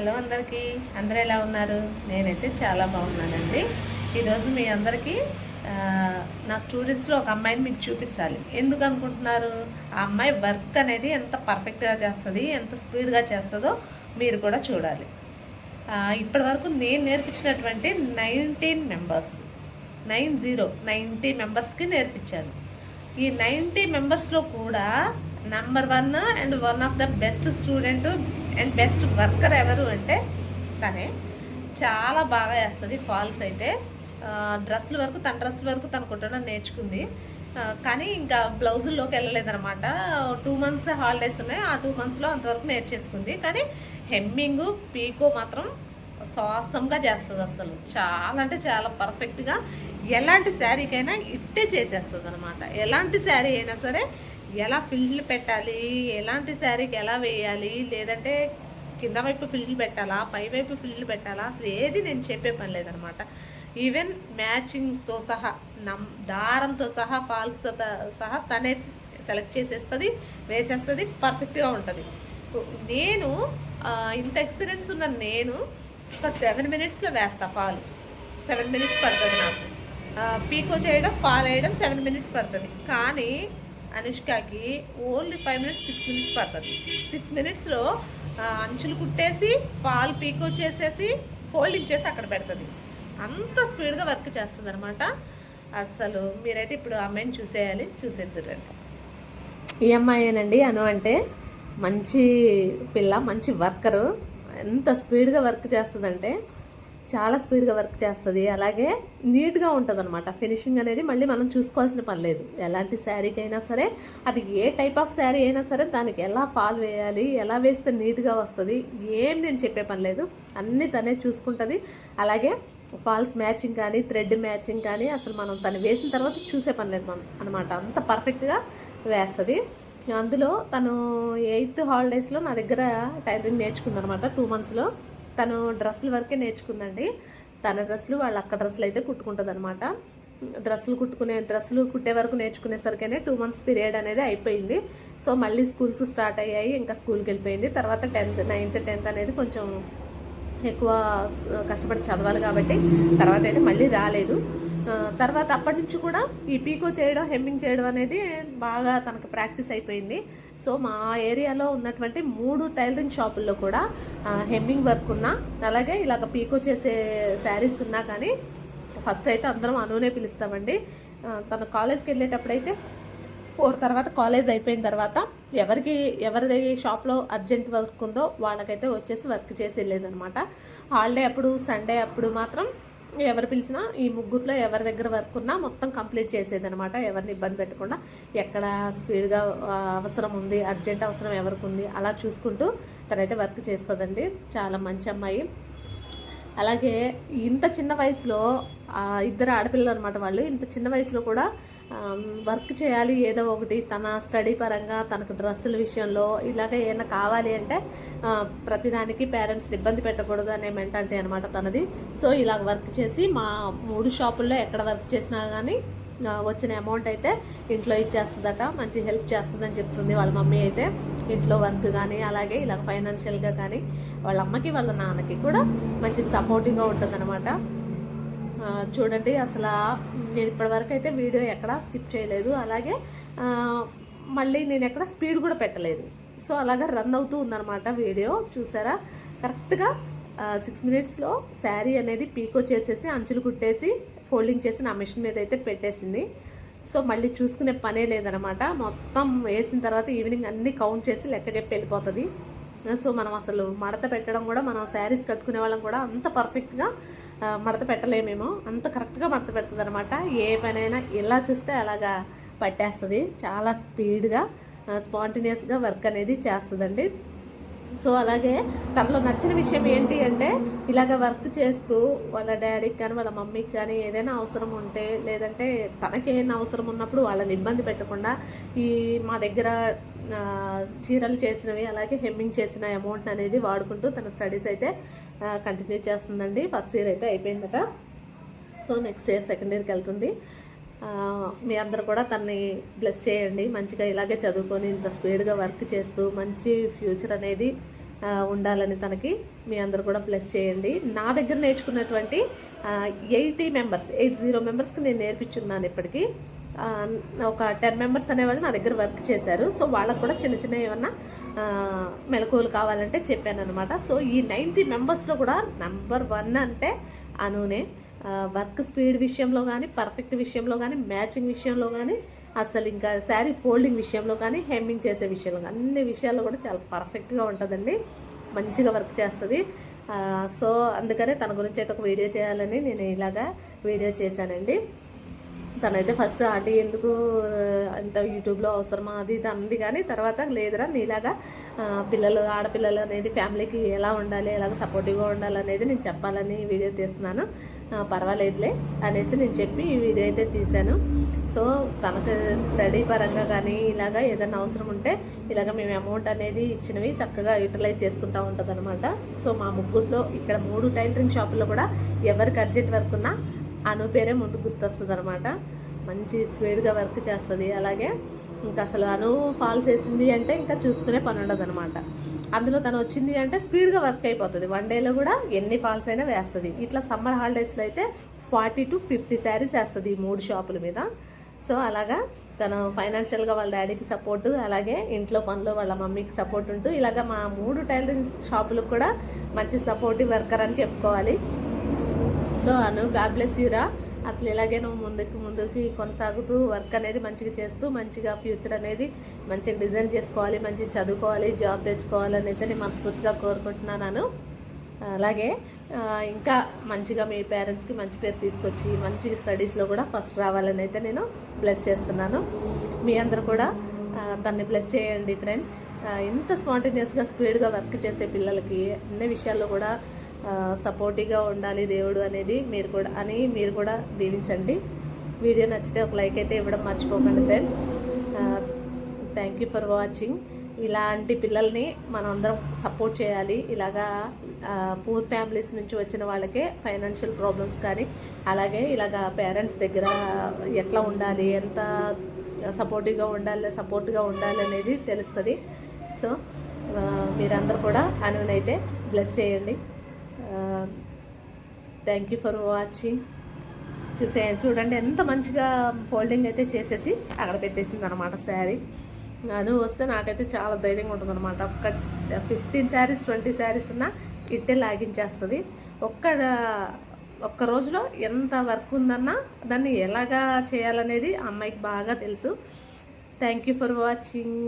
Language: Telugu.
హలో అందరికీ. అందరూ ఎలా ఉన్నారు? నేనైతే చాలా బాగున్నానండి. ఈరోజు మీ అందరికీ నా స్టూడెంట్స్లో ఒక అమ్మాయిని మీకు చూపించాలి. ఎందుకు అనుకుంటున్నారు? ఆ అమ్మాయి వర్క్ అనేది ఎంత పర్ఫెక్ట్గా చేస్తుంది ఎంత స్పీడ్గా చేస్తుందో మీరు కూడా చూడాలి. ఇప్పటివరకు ఇప్పటి వరకు నేను నేర్పించినటువంటి nineteen members nine zero ninety మెంబర్స్కి నేర్పించాను. ఈ నైంటీ మెంబర్స్లో కూడా number one and one of the best student and best worker ఎవరు అంటే తనే. చాలా బాగా వేస్తుంది ఫాల్స్ అయితే. డ్రెస్సులు డ్రెస్సుల వరకు తన డ్రెస్సుల వరకు తను కుట్టడం నేర్చుకుంది. కానీ ఇంకా బ్లౌజుల్లోకి వెళ్ళలేదనమాట టూ మంత్స్ హాలిడేస్ ఉన్నాయి. ఆ టూ మంత్స్లో అంతవరకు నేర్చేసుకుంది. కానీ హెమ్మింగ్ పీకో మాత్రం సాసంగా చేస్తుంది అసలు. చాలా అంటే చాలా పర్ఫెక్ట్గా ఎలాంటి శారీకైనా ఇట్టే చేసేస్తుంది అనమాట ఎలాంటి శారీ అయినా సరే ఎలా ఫిల్డ్లు పెట్టాలి? ఎలాంటి శారీకి ఎలా వేయాలి? లేదంటే కింద వైపు ఫిల్డ్లు పెట్టాలా? పై వైపు ఫిల్డ్లు పెట్టాలా? అసలు ఏది నేను చెప్పే పని లేదనమాట. ఈవెన్ మ్యాచింగ్స్తో సహా నమ్ దారంతో సహా ఫాల్స్తో సహా తనే సెలెక్ట్ చేసేస్తుంది వేసేస్తుంది పర్ఫెక్ట్గా ఉంటుంది. నేను ఇంత ఎక్స్పీరియన్స్ ఉన్న నేను ఒక సెవెన్ మినిట్స్లో వేస్తా పాలు సెవెన్ మినిట్స్ పడుతుంది నాకు. పీకో చేయడం పాలు వేయడం సెవెన్ మినిట్స్ పడుతుంది. కానీ అనుష్కకి only five minutes six minutes పడుతుంది. సిక్స్ మినిట్స్లో అంచులు కుట్టేసి పాలు పీకో చేసేసి ఫోల్డింగ్ చేసి అక్కడ పెడుతుంది. అంత స్పీడ్గా వర్క్ చేస్తుంది అనమాట అసలు మీరైతే ఇప్పుడు ఆ అమ్మాయిని చూసేయాలి చూసేద్దురండి ఈ అమ్మాయేనండి అను అంటే మంచి పిల్ల మంచి వర్కరు. ఎంత స్పీడ్గా వర్క్ చేస్తుందంటే చాలా స్పీడ్గా వర్క్ చేస్తుంది. అలాగే నీట్గా ఉంటుంది అనమాట ఫినిషింగ్ అనేది మళ్ళీ మనం చూసుకోవాల్సిన పని లేదు. ఎలాంటి శారీకైనా అయినా సరే అది ఏ టైప్ ఆఫ్ శారీ అయినా సరే దానికి ఎలా ఫాల్ వేయాలి ఎలా వేస్తే నీట్గా వస్తుంది ఏం నేను చెప్పే పని లేదు. అన్నీ తనే చూసుకుంటుంది. అలాగే ఫాల్స్ మ్యాచింగ్ కానీ థ్రెడ్ మ్యాచింగ్ కానీ అసలు మనం తను వేసిన తర్వాత చూసే పని లేదు మనం అనమాట అంత పర్ఫెక్ట్గా వేస్తుంది. అందులో తను ఎయిత్ హాలిడేస్లో నా దగ్గర టైలరింగ్ నేర్చుకుందనమాట టూ మంత్స్లో. తను డ్రెస్సుల వరకే నేర్చుకుందండి. తన డ్రెస్సులు వాళ్ళ అక్క డ్రెస్సులు అయితే కుట్టుకుంటుంది అనమాట డ్రెస్సులు కుట్టుకునే డ్రెస్సులు కుట్టే వరకు నేర్చుకునేసరికైనా టూ మంత్స్ పీరియడ్ అనేది అయిపోయింది. సో మళ్ళీ స్కూల్స్ స్టార్ట్ అయ్యాయి ఇంకా స్కూల్కి వెళ్ళిపోయింది. తర్వాత టెన్త్ నైన్త్ టెన్త్ అనేది కొంచెం ఎక్కువ కష్టపడి చదవాలి కాబట్టి తర్వాత అయితే మళ్ళీ రాలేదు. తర్వాత అప్పటి నుంచి కూడా ఈ పీకో చేయడం హెమ్మింగ్ చేయడం అనేది బాగా తనకు ప్రాక్టీస్ అయిపోయింది. సో మా ఏరియాలో ఉన్నటువంటి మూడు టైలరింగ్ షాపుల్లో కూడా హెమ్మింగ్ వర్క్ ఉన్నా అలాగే ఇలాగ పీకో చేసే శారీస్ ఉన్నా కానీ ఫస్ట్ అయితే అందరం అనునే పిలుస్తామండి. తన కాలేజ్కి వెళ్ళేటప్పుడైతే ఫోర్ తర్వాత కాలేజ్ అయిపోయిన తర్వాత ఎవరికి ఎవరిది షాప్లో అర్జెంట్ వర్క్ ఉందో వాళ్ళకైతే వచ్చేసి వర్క్ చేసి వెళ్ళేదనమాట హాలిడే అప్పుడు సండే అప్పుడు మాత్రం ఎవరు పిలిచినా ఈ ముగ్గురులో ఎవరి దగ్గర వర్క్ ఉన్నా మొత్తం కంప్లీట్ చేసేదనమాట ఎవరిని ఇబ్బంది పెట్టకుండా ఎక్కడ స్పీడ్గా అవసరం ఉంది అర్జెంట్ అవసరం ఎవరికి ఉంది అలా చూసుకుంటూ తనైతే వర్క్ చేస్తుందండి. చాలా మంచి అమ్మాయి. అలాగే ఇంత చిన్న వయసులో ఇద్దరు ఆడపిల్లలు అనమాట వాళ్ళు. ఇంత చిన్న వయసులో కూడా వర్క్ చేయాలి ఏదో ఒకటి తన స్టడీ పరంగా తనకు డ్రెస్సుల విషయంలో ఇలాగ ఏమైనా కావాలి అంటే ప్రతిదానికి పేరెంట్స్ని ఇబ్బంది పెట్టకూడదు అనే మెంటాలిటీ అనమాట తనది. సో ఇలాగ వర్క్ చేసి మా మూడు షాపుల్లో ఎక్కడ వర్క్ చేసినా కానీ వచ్చిన అమౌంట్ అయితే ఇంట్లో ఇచ్చేస్తుందట మంచి హెల్ప్ చేస్తుందని చెప్తుంది వాళ్ళ మమ్మీ అయితే. ఇంట్లో వర్క్ కానీ అలాగే ఇలా ఫైనాన్షియల్గా కానీ వాళ్ళ అమ్మకి వాళ్ళ నాన్నకి కూడా మంచి సపోర్టింగ్గా ఉంటుందన్నమాట. చూడండి అసలు నేను ఇప్పటివరకు అయితే వీడియో ఎక్కడా స్కిప్ చేయలేదు. అలాగే మళ్ళీ నేను ఎక్కడ స్పీడ్ కూడా పెట్టలేదు. సో అలాగా రన్ అవుతూ ఉందన్నమాట వీడియో. చూసారా? కరెక్ట్గా సిక్స్ మినిట్స్లో శారీ అనేది పీకో చేసేసి అంచులు కుట్టేసి ఫోల్డింగ్ చేసి నా మిషన్ మీద అయితే పెట్టేసింది. సో మళ్ళీ చూసుకునే పనే లేదనమాట మొత్తం వేసిన తర్వాత ఈవినింగ్ అన్నీ కౌంట్ చేసి లెక్క చెప్పి వెళ్ళిపోతుంది. సో మనం అసలు మడత పెట్టడం కూడా మనం శారీస్ కట్టుకునే వాళ్ళం కూడా అంత పర్ఫెక్ట్గా మడత పెట్టలేమేమో అంత కరెక్ట్గా మడత పెడుతుంది అనమాట ఏ పనైనా ఎలా చూస్తే అలాగా పట్టేస్తుంది. చాలా స్పీడ్గా స్పాంటినియస్గా వర్క్ అనేది చేస్తుందండి. సో అలాగే తనలో నచ్చిన విషయం ఏంటి అంటే ఇలాగ వర్క్ చేస్తూ వాళ్ళ డాడీకి కానీ వాళ్ళ మమ్మీకి కానీ ఏదైనా అవసరం ఉంటే లేదంటే తనకి ఏదైనా అవసరం ఉన్నప్పుడు వాళ్ళని ఇబ్బంది పెట్టకుండా ఈ మా దగ్గర చీరలు చేసినవి అలాగే హెమ్మింగ్ చేసిన అమౌంట్ అనేది వాడుకుంటూ తన స్టడీస్ అయితే కంటిన్యూ చేస్తుందండి. ఫస్ట్ ఇయర్ అయితే అయిపోయిందట. సో నెక్స్ట్ ఇయర్ సెకండ్ ఇయర్కి వెళ్తుంది. మీ అందరు కూడా తన్ని బ్లెస్ చేయండి. మంచిగా ఇలాగే చదువుకొని ఇంత స్పీడ్గా వర్క్ చేస్తూ మంచి ఫ్యూచర్ అనేది ఉండాలని తనకి మీ అందరు కూడా ప్లస్ చేయండి. నా దగ్గర నేర్చుకున్నటువంటి ఎయిటీ మెంబర్స్ ఎయిట్ జీరో మెంబర్స్కి నేను నేర్పించున్నాను ఇప్పటికీ. ఒక టెన్ మెంబర్స్ అనేవాళ్ళు నా దగ్గర వర్క్ చేశారు. సో వాళ్ళకు కూడా చిన్న చిన్న ఏమన్నా మెలకువలు కావాలంటే చెప్పాను అనమాట సో ఈ నైంటీ మెంబర్స్లో కూడా నెంబర్ వన్ అంటే అనునే. వర్క్ స్పీడ్ విషయంలో కానీ పర్ఫెక్ట్ విషయంలో కానీ మ్యాచింగ్ విషయంలో కానీ అసలు ఇంకా శారీ ఫోల్డింగ్ విషయంలో కానీ హెమ్మింగ్ చేసే విషయంలో కానీ అన్ని విషయాల్లో కూడా చాలా పర్ఫెక్ట్గా ఉంటుందండి. మంచిగా వర్క్ చేస్తుంది. సో అందుకనే తన గురించి అయితే ఒక వీడియో చేయాలని నేను ఇలాగా వీడియో చేశానండి. తనైతే ఫస్ట్ ఆంటీ ఎందుకు అంత యూట్యూబ్లో అవసరమా? అది ఇది అంది కానీ తర్వాత లేదురా నీలాగా పిల్లలు ఆడపిల్లలు అనేది ఫ్యామిలీకి ఎలా ఉండాలి ఎలాగ సపోర్టివ్గా ఉండాలి అనేది నేను చెప్పాలని వీడియో తీస్తున్నాను. పర్వాలేదులే అనేసి నేను చెప్పి ఈ వీడియో అయితే తీశాను. సో తనకు స్టడీ పరంగా కానీ ఇలాగా ఏదైనా అవసరం ఉంటే ఇలాగ మేము అమౌంట్ అనేది ఇచ్చినవి చక్కగా యూటిలైజ్ చేసుకుంటూ ఉంటుంది అనమాట సో మా ముగ్గురులో ఇక్కడ మూడు టైలరింగ్ షాపుల్లో కూడా ఎవరికి అర్జెంట్ వర్క్ ఉన్నా అను పేరే ముందు గుర్తొస్తుంది అనమాట మంచి స్పీడ్గా వర్క్ చేస్తుంది. అలాగే ఇంకా అసలు అను ఫాల్స్ వేసింది అంటే ఇంకా చూసుకునే పని ఉండదు అనమాట అందులో తను వచ్చింది అంటే స్పీడ్గా వర్క్ అయిపోతుంది. వన్ డేలో కూడా ఎన్ని ఫాల్స్ అయినా వేస్తుంది. ఇట్లా సమ్మర్ హాలిడేస్లో అయితే ఫార్టీ టు ఫిఫ్టీ శారీస్ వేస్తుంది ఈ మూడు షాపుల మీద. సో అలాగా తను ఫైనాన్షియల్గా వాళ్ళ డాడీకి సపోర్ట్ అలాగే ఇంట్లో పనులు వాళ్ళ మమ్మీకి సపోర్ట్ ఉంటూ ఇలాగ మా మూడు టైలరింగ్ షాపులకు కూడా మంచి సపోర్టివ్ వర్కర్ అని చెప్పుకోవాలి. సో అను గాడ్ బ్లెస్ యూరా అసలు ఇలాగే నువ్వు ముందుకు ముందుకి కొనసాగుతూ వర్క్ అనేది మంచిగా చేస్తూ మంచిగా ఫ్యూచర్ అనేది మంచిగా డిజైన్ చేసుకోవాలి మంచిగా చదువుకోవాలి జాబ్ తెచ్చుకోవాలని అయితే నేను మనస్ఫూర్తిగా కోరుకుంటున్నాను అలాగే ఇంకా మంచిగా మీ పేరెంట్స్కి మంచి పేరు తీసుకొచ్చి మంచి స్టడీస్లో కూడా ఫస్ట్ రావాలని అయితే నేను బ్లెస్ చేస్తున్నాను. మీ అందరు కూడా దాన్ని బ్లెస్ చేయండి ఫ్రెండ్స్ ఇంత స్పాంటేనియస్గా స్పీడ్గా వర్క్ చేసే పిల్లలకి అన్ని విషయాల్లో కూడా సపోర్టివ్గా ఉండాలి దేవుడు అనేది మీరు కూడా అని మీరు కూడా దీవించండి. వీడియో నచ్చితే ఒక లైక్ అయితే ఇవ్వడం మర్చిపోకండి friends thank you for watching ఇలాంటి పిల్లల్ని మనం అందరం సపోర్ట్ చేయాలి. ఇలాగా పూర్ ఫ్యామిలీస్ నుంచి వచ్చిన వాళ్ళకే ఫైనాన్షియల్ ప్రాబ్లమ్స్ కానీ అలాగే ఇలాగా పేరెంట్స్ దగ్గర ఎట్లా ఉండాలి ఎంత సపోర్టివ్గా ఉండాలి సపోర్ట్గా ఉండాలి అనేది తెలుస్తుంది. సో మీరందరూ కూడా అనునైతే బ్లెస్ చేయండి. థ్యాంక్ యూ ఫర్ వాచింగ్ చూసే చూడండి ఎంత మంచిగా ఫోల్డింగ్ అయితే చేసేసి అక్కడ పెట్టేసింది అనమాట శారీ. నువ్వు వస్తే నాకైతే చాలా ధైర్యంగా ఉంటుంది అనమాట ఒక్క ఫిఫ్టీన్ శారీస్ ట్వంటీ శారీస్ ఉన్నా ఇట్టే లాగించేస్తుంది. ఒక్క ఒక్క రోజులో ఎంత వర్క్ ఉందన్నా దాన్ని ఎలాగా చేయాలనేది ఆ అమ్మాయికి బాగా తెలుసు. Thank you for watching